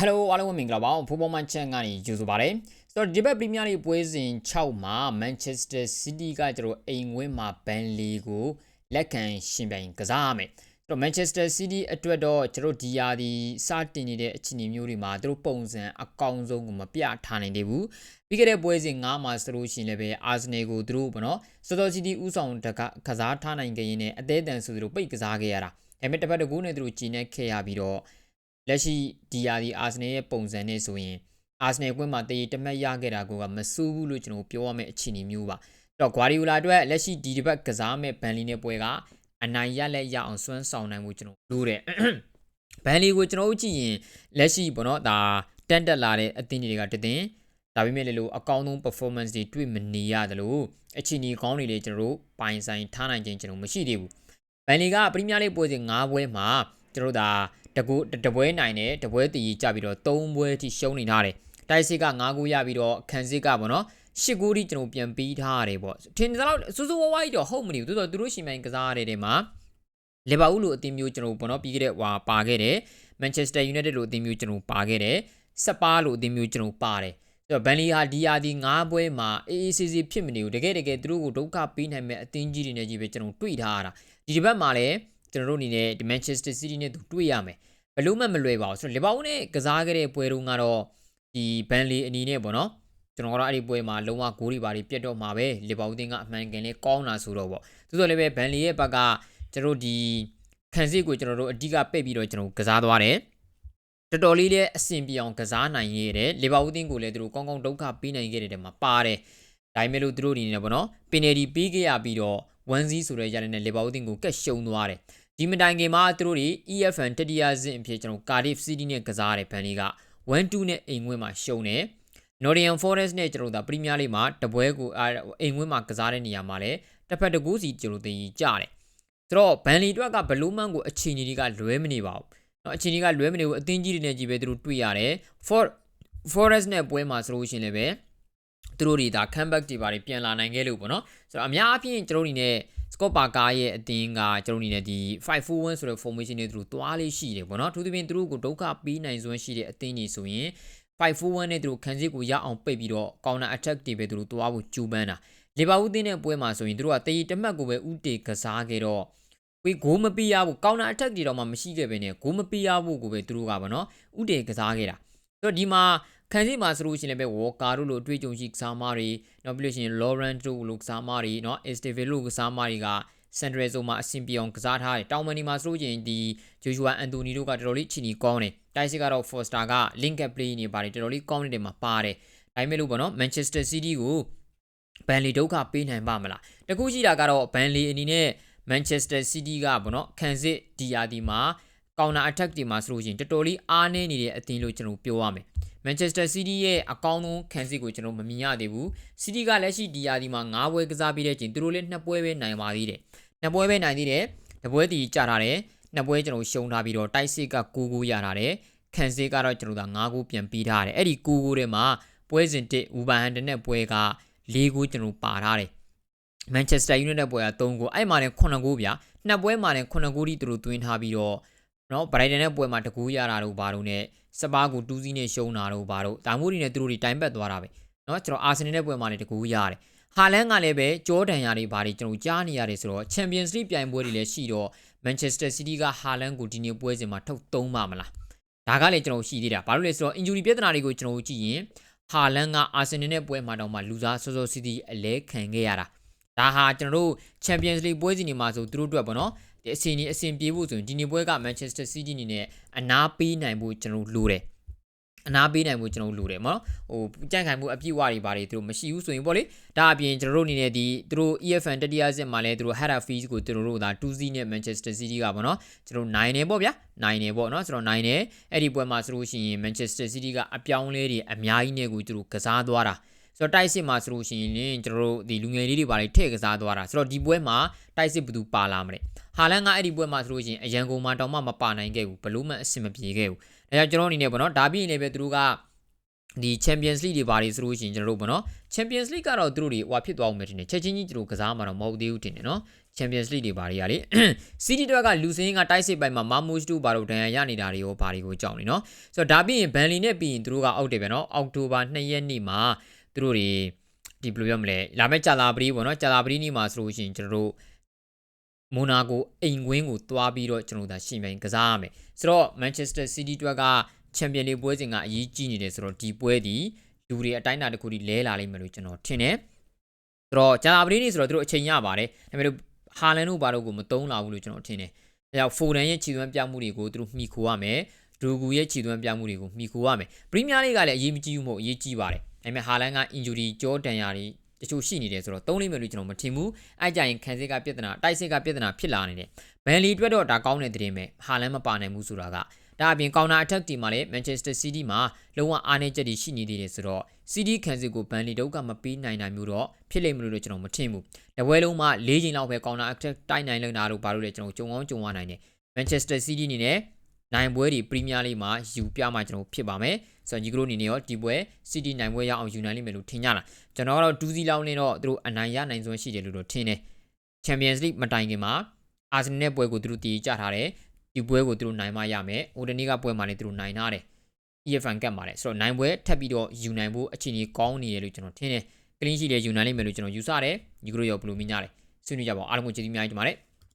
Hello အားလုံးပဲမင်္ဂလာပါဖူဘောမန်ချန်ကနေကြိုဆိုပါရစေဆိုတော့ဒီဘက်ပရီးမီးယားလိပွဲစဉ်6မှာ Manchester City ကကျွန်တော်အိမ်ဝင်းမှာ Burnley ကိုလက်ခံရှင်ပြိုင်ကစားရမယ်ဆိုတော့ Manchester City အတွက်တော့ကျွန်တော်ဒီယာဒီစတင်နေတဲ့အခြေအနေမျိုးတွေမှာသူတို့ပုံစံအကောင်းဆုံးကိုမပြထားနိုင်သေးဘူးပြီးခဲ့တဲ့ပွဲစဉ်9မှာဆိုလို့ရှိရင်လည်းပဲ Arsenal ကိုသူတို့ဘောနော် Stoke City ဥဆောင်တကကစားထားနိုင်ကြရင်လည်းအသေးအတန်ဆိုသူတို့ပိတ်ကစားခဲ့ရတာဒါပေမဲ့တစ်ဖက်တစ်ကူနဲ့သူတို့ဂျင်းနဲ့ခဲ့ရပြီးတော့ လက်ရှိဒီယာဒီအာဆနယ်ရဲ့ပုံစံနဲ့ဆိုရင်အာဆနယ်ကွင်းမှာတည်တမတ်ရခဲ့တာကမဆိုးဘူးလို့ကျွန်တော်ပြောရမယ့်အခြေအနေမျိုးပါတော့ဂွာဒီယိုလာအတွက်လက်ရှိဒီတစ်ပတ်ကစားမဲ့ဘန်လီနဲ့ပွဲကအနိုင်ရလက်ရအောင်စွမ်းဆောင်နိုင်မှုကျွန်တော်လို့တဲ့ဘန်လီကိုကျွန်တော်တို့ကြည့်ရင်လက်ရှိပေါ့နော်ဒါတန်တက်လာတဲ့အသင်းတွေကတည်ဒါပေမဲ့လည်းလို့အကောင်းဆုံး performance တွေတွေ့မနေရတယ်လို့အချီနီကောင်းတွေလည်းကျွန်တော်တို့ပိုင်ဆိုင်ထားနိုင်ခြင်းကျွန်တော်မရှိသေးဘူးဘန်လီကပရီးမီးယားလိပွဲစဉ်၅ပွဲမှာကျွန်တော်တို့ဒါ တကူတပွဲနိုင်တယ်တပွဲတီကြပြီးတော့၃ပွဲထိရှုံးနေထားတယ်တိုက်စစ်က9ဂိုးရပြီးတော့ခန်စစ်ကပေါ့နော်ရှစ်ဂိုးထိကျွန်တော်ပြန်ပြီးထားရတယ်ပေါ့ထင်တယ်တော့စူးစူးဝါးဝါးကြီးတော့ဟုတ်မနေဘူးတိုးတော့သူတို့ရှိမှန်ကစားရတဲ့တဲမှာလီဗာပူးလိုအသင်းမျိုးကျွန်တော်ပေါ့နော်ပြီးခဲ့တဲ့ဟွာပါခဲ့တယ်မန်ချက်စတာယူနိုက်တက်လိုအသင်းမျိုးကျွန်တော်ပါခဲ့တယ်စပါးလိုအသင်းမျိုးကျွန်တော်ပါတယ်ဆိုတော့ဘန်လီဟာဒီယာဒီ9ပွဲမှာအေးအေးဆေးဆေးဖြစ်မနေဘူးတကယ်တကယ်သူတို့ကိုဒုက္ခပေးနိုင်မဲ့အသင်းကြီးတွေနဲ့ကြီးပဲကျွန်တော်တွေ့ထားရတာဒီဒီဘက်မှာလည်း ကျွန်တော်တို့အနေနဲ့ဒီ Manchester City နဲ့သူတွေ့ရမယ်ဘလို့မှမလွယ်ပါဘူးဆိုတော့လီဗာပူးနဲ့ကစားခဲ့တဲ့ပွဲတုန်းကတော့ဒီဘန်လီအနေနဲ့ပေါ့နော်ကျွန်တော်ကတော့အဲ့ဒီပွဲမှာလုံးဝဂိုးတွေပါတွေပြတ်တော့မှာပဲလီဗာပူးတင်းကအမှန်ကန်လေးကောင်းတာဆိုတော့ပေါ့သို့တော်လည်းပဲဘန်လီရဲ့ဘက်ကကျွန်တော်ဒီခံစစ်ကိုကျွန်တော်တို့အဓိကပိတ်ပြီးတော့ကျွန်တော်ကစားသွားတယ်တော်တော်လေးလည်းအဆင်ပြေအောင်ကစားနိုင်ရတဲ့လီဗာပူးတင်းကိုလည်းသူတို့ကောင်းကောင်းဒုက္ခပေးနိုင်ခဲ့တဲ့တဲမှာပါတယ်ဒါပေမဲ့လို့သူတို့အနေနဲ့ပေါ့နော်ပင်နယ်ဒီပေးခဲ့ရပြီးတော့ 1-0ဆိုတဲ့ရတဲ့နဲ့လီဗာပူးတင်းကိုကက်ရှုံသွားတယ်ဒီမတိုင်ခင်မှာသူတို့တွေ EFN တတိယဆင့်အဖြစ်ကျွန်တော် Cardiff City နဲ့ကစားတဲ့ဘန်လီက1-2နဲ့အိမ်ဝင်းမှာရှုံးတယ် Nottingham Forest နဲ့ကျွန်တော်တို့ပရီးမီးယားလိမှာတပွဲကိုအိမ်ဝင်းမှာကစားတဲ့နေရာမှာလည်းတစ်ဖက်တစ်ကူစီကျွန်တော်တင်ကြတယ်ဆိုတော့ဘန်လီအတွက်ကဘလူးမန်ကိုအချိန်ကြီးကလွဲမနေပါဘူးเนาะအချိန်ကြီးကလွဲမနေဘူးအသင်းကြီးတွေနဲ့ကြီးပဲသူတို့တွေ့ရတယ် For Forest နဲ့ပွဲမှာဆိုလို့ရှိရင်လည်းပဲ သူတို့တွေဒါ comeback တွေပါပြန်လာနိုင်ခဲ့လို့ပေါ့နော်ဆိုတော့အများအားဖြင့်ကျွန်တော်တို့အနေနဲ့စကော့ပါကာရဲ့အတင်းကကျွန်တော်အနေနဲ့ဒီ541ဆိုတဲ့ formation တွေသူတို့တွားလေးရှိတယ်ပေါ့နော်သူတို့ပြင်သူတို့ကိုဒုက္ခပေးနိုင်စွမ်းရှိတဲ့အတင်းကြီးဆိုရင်541နဲ့သူတို့ခံစစ်ကိုရအောင်ပိတ်ပြီးတော့ counter attack တွေပဲသူတို့တွားဖို့ကြိုးပမ်းတာလီဗာပူးတင်းတဲ့ပွဲမှာဆိုရင်သူတို့ကတရီတမတ်ကိုပဲဥတေကစားခဲ့တော့ဝေးဂိုးမပြရဘူး counter attack တွေတော့မှမရှိခဲ့ပဲနဲ့ဂိုးမပြရဘူးကိုပဲသူတို့ကပေါ့နော်ဥတေကစားခဲ့တာဆိုတော့ဒီမှာ ခံစီမှာဆိုလို့ရှိရင်လည်းပဲဝေါ်ကာတို့လိုအတွေ့အကြုံရှိကစားမတွေနောက်ပြီးလို့ရှိရင်လော်ရန်တို့လိုကစားမတွေနော်အစ်စတီဗီလိုကစားမတွေကစန်ဒရယ်ဆိုမှာအဆင်ပြေအောင်ကစားထားတယ်တောင်မန်ဒီမှာဆိုလို့ရှိရင်ဒီဂျိုရှူဝါအန်တိုနီတို့ကတော်တော်လေးချီနီကောင်းတယ်တိုက်စစ်ကတော့ဖော်စတာက link up play နေပါတယ်တော်တော်လေးကောင်းနေတယ်မှာပါတယ်ဒါပေမဲ့လို့ပေါ့နော် Manchester City ကိုဘန်လီဒုက္ခပေးနိုင်ပါမလားတကူရှိတာကတော့ဘန်လီအနေနဲ့ Manchester City ကပေါ့နော်ခံစစ်ဒီယာဒီမှာကောင်နာအတက်ဒီမှာဆိုလို့ရှိရင်တော်တော်လေးအားနည်းနေတဲ့အသင်းလို့ကျွန်တော်ပြောရမယ် မန်ချက်စတာစီးတီးရဲ့အကောင်းဆုံးခံစစ်ကိုကျွန်တော်မမြင်ရသေးဘူးစီးတီးကလက်ရှိဒီယာဒီမှာ9ပွဲကစားပြီးတဲ့ချိန်သူတို့လည်း2ပွဲပဲနိုင်ပါသေးတယ်2ပွဲပဲနိုင်သေးတယ်တပွဲတီကြာထားတယ်2ပွဲကျွန်တော်ရှုံးထားပြီးတော့တိုက်စစ်က9ဂိုးရထားတယ်ခံစစ်ကတော့ကျွန်တော်က9ဂိုးပြန်ပြီးထားတယ်အဲ့ဒီ9ဂိုးထဲမှာပွဲစဉ်1ဝူဘန်ဟန်တနဲ့ပွဲက4ဂိုးကျွန်တော်ပါထားတယ်မန်ချက်စတာယူနိုက်တက်ပွဲက3ဂိုးအဲ့မှာလည်း9ဂိုးဗျာနှစ်ပွဲမှာလည်း9ဂိုးထိသူတို့သွင်းထားပြီးတော့ နော်ဘရိုက်တန်ရဲ့ပွဲမှာတကူရတာတို့ဘာတို့နဲ့စပါးကိုတူးစီးနဲ့ရှုံးတာတို့ဘာတို့ဒါမှမဟုတ်ဒီနဲ့သူတို့တွေတိုင်ပတ်သွားတာပဲနော်ကျွန်တော်အာဆင်နယ်ရဲ့ပွဲမှာလည်းတကူရတယ်ဟာလန်ကလည်းပဲကြောဒန်ယာတွေဘာတွေကျွန်တော်ကြားနေရတယ်ဆိုတော့ Champions League ပြိုင်ပွဲတွေလည်းရှိတော့ Manchester City ကဟာလန်ကိုဒီနေ့ပွဲစဉ်မှာထုတ်သုံးပါမလားဒါကလည်းကျွန်တော်ရှိသေးတာဘာလို့လဲဆိုတော့ injury ပြဿနာတွေကိုကျွန်တော်ကြည့်ရင်ဟာလန်ကအာဆင်နယ်နဲ့ပွဲမှာတော့မှလူစားစောစောစီးစီးအလဲခံခဲ့ရတာဒါဟာကျွန်တော်တို့ Champions League ပွဲစဉ်တွေမှာဆိုသူတို့အတွက်ပေါ့နော် အစီအနီအဆင်ပြေဖို့ဆိုရင်ဒီနေ့ပွဲက Manchester City အနေနဲ့အနားပေးနိုင်ဖို့ကျွန်တော်လိုတယ်အနားပေးနိုင်မှုကျွန်တော်တို့လိုတယ်မနော်ဟိုကြန့်ခိုင်မှုအပြည့်ဝတွေပါတယ်သူတို့မရှိဘူးဆိုရင်ပေါ့လေဒါအပြင်ကျွန်တော်တို့အနေနဲ့ဒီသူတို့ EFN တတိယစစ်မှာလဲသူတို့ head of fees ကိုသူတို့တို့ဒါ 2C နဲ့ Manchester City ကပေါ့နော်ကျွန်တော်9နေပေါ့ဗျာ9နေပေါ့နော်ကျွန်တော်9နေအဲ့ဒီပွဲမှာဆိုလို့ရှိရင် Manchester City ကအပြောင်းလဲတွေအများကြီးနဲ့ကိုသူတို့ကစားသွားတာ ဆိုတော့တိုက်စစ်မှာဆိုလို့ရှိရင်ကျွန်တော်တို့ဒီလူငယ်လေးတွေပါလေထည့်ကစားသွားတာဆိုတော့ဒီပွဲမှာတိုက်စစ်ဘယ်သူပါလာမလဲဟာလန်ကအဲ့ဒီပွဲမှာဆိုလို့ရှိရင်အရန်ကုန်မှာတောင်မှမပါနိုင်ခဲ့ဘူးဘလို့မှအဆင်မပြေခဲ့ဘူးအဲကြောင့်ကျွန်တော်အနေနဲ့ပေါ့နော်ဒါပြီးရင်လည်းပဲသူတို့ကဒီ Champions League တွေဘာတွေဆိုလို့ရှိရင်ကျွန်တော်တို့ပေါ့နော် Champions League ကတော့သူတို့တွေဟိုဖြစ်သွားအောင်မယ်ထင်တယ်ချက်ချင်းကြီးသူတို့ကစားမှာတော့မဟုတ်သေးဘူးထင်တယ်နော် Champions League တွေဘာတွေကလေ City တွက်ကလူစင်းကတိုက်စစ်ပိုင်မှာ Marmoush တို့ဘာလို့ဒဏ်ရာရနေတာတွေရောဘာတွေကိုကြောက်နေနော်ဆိုတော့ဒါပြီးရင် Burnley နဲ့ပြီးရင်သူတို့ကအောက်တယ်ပဲနော်အောက်တိုဘာ2ရက်နေ့မှာ သူတို့တွေဒီဘယ်လိုပြောမလဲလာမယ့်ကြာလာပရီပေါ့နော်ကြာလာပရီနေ့မှာဆိုလို့ရှိရင်ကျွန်တော်တို့မိုနာကိုအိမ်ကွင်းကိုသွားပြီးတော့ကျွန်တော်တို့ဒါရှင်ပြိုင်ကစားရမယ်ဆိုတော့ Manchester City တွက်ကချန်ပီယံလိပွဲစဉ်ကအရေးကြီးနေတယ်ဆိုတော့ဒီပွဲဒီလူတွေအတိုင်းအတာတစ်ခုထိလဲလာလိမ့်မယ်လို့ကျွန်တော်ထင်တယ်ဆိုတော့ဂျာလာပရီနေ့ဆိုတော့သူတို့အချိန်ရပါတယ်ဒါပေမဲ့ဟာလန်တို့ဘာလို့ကိုမတုံးလာဘူးလို့ကျွန်တော်ထင်တယ်အဲကြောင့်ဖိုဒန်ရဲ့ခြေသွမ်းပြမှုတွေကိုသူတို့မှီခိုရမယ်ဒရူဂူရဲ့ခြေသွမ်းပြမှုတွေကိုမှီခိုရမယ်ပရီးမီးယားလိကလည်းအရေးမကြီးဘူးမဟုတ်အရေးကြီးပါတယ် ဒါပေမဲ့ဟာလန်က injury ကြောတန်ရာတွေတချို့ရှိနေတယ်ဆိုတော့သုံးလိမ့်မယ်လို့ကျွန်တော်မထင်ဘူးအဲ့ကြရင်ခံစစ်ကပြဿနာတိုက်စစ်ကပြဿနာဖြစ်လာနေတယ်ဘန်လီအတွက်တော့ဒါကောင်းတဲ့သတင်းပဲဟာလန်မပါနိုင်ဘူးဆိုတာကဒါအပြင်ကောင်နာအထက်တီမှာလည်း Manchester City မှာလုံးဝအားနည်းချက်တွေရှိနေသေးတယ်ဆိုတော့ City ခံစစ်ကိုဘန်လီတုပ်ကမပေးနိုင်နိုင်မျိုးတော့ဖြစ်လိမ့်မလို့တော့ကျွန်တော်မထင်ဘူး။တပွဲလုံးမှာ၄ချိန်လောက်ပဲကောင်နာအထက်တိုက်နိုင်လုံတာတို့ဘာလို့လဲကျွန်တော်ကြုံအောင်ကြုံရနိုင်တယ်။ Manchester City အနေနဲ့ နိုင်ပွဲတွေပရီးမီးယားလိမှာယူပြမှကျွန်တော်ဖြစ်ပါမယ်။ဆိုတော့ညီကတို့အနေနဲ့ရောဒီပွဲ City နိုင်ပွဲရအောင်ယူနိုင်လိမ့်မယ်လို့ထင်ကြလား။ကျွန်တော်ကတော့2စီလောက်နဲ့တော့သူတို့အနိုင်ရနိုင်စွမ်းရှိတယ်လို့တော့ထင်တယ်။ Champions League မတိုင်ခင်မှာအာဆင်နယ်ပွဲကိုသူတို့တည်ကြထားတယ်။ဒီပွဲကိုသူတို့နိုင်မှရမယ်။ဟိုတနေ့ကပွဲမှာလည်းသူတို့နိုင်ထားတယ်။ EFN ကတ်ပါတယ်ဆိုတော့နိုင်ပွဲထပ်ပြီးတော့ယူနိုင်ဖို့အခြေအနေကောင်းနေတယ်လို့ကျွန်တော်ထင်တယ်ကလင်းရှိတယ်ယူနိုင်လိမ့်မယ်လို့ကျွန်တော်ယူဆတယ်ညီကတို့ရောဘယ်လိုမြင်ကြလဲဆွေးနွေးကြပါဦးအားလုံးကိုကျေးဇူးများကြီးတင်ပါတယ်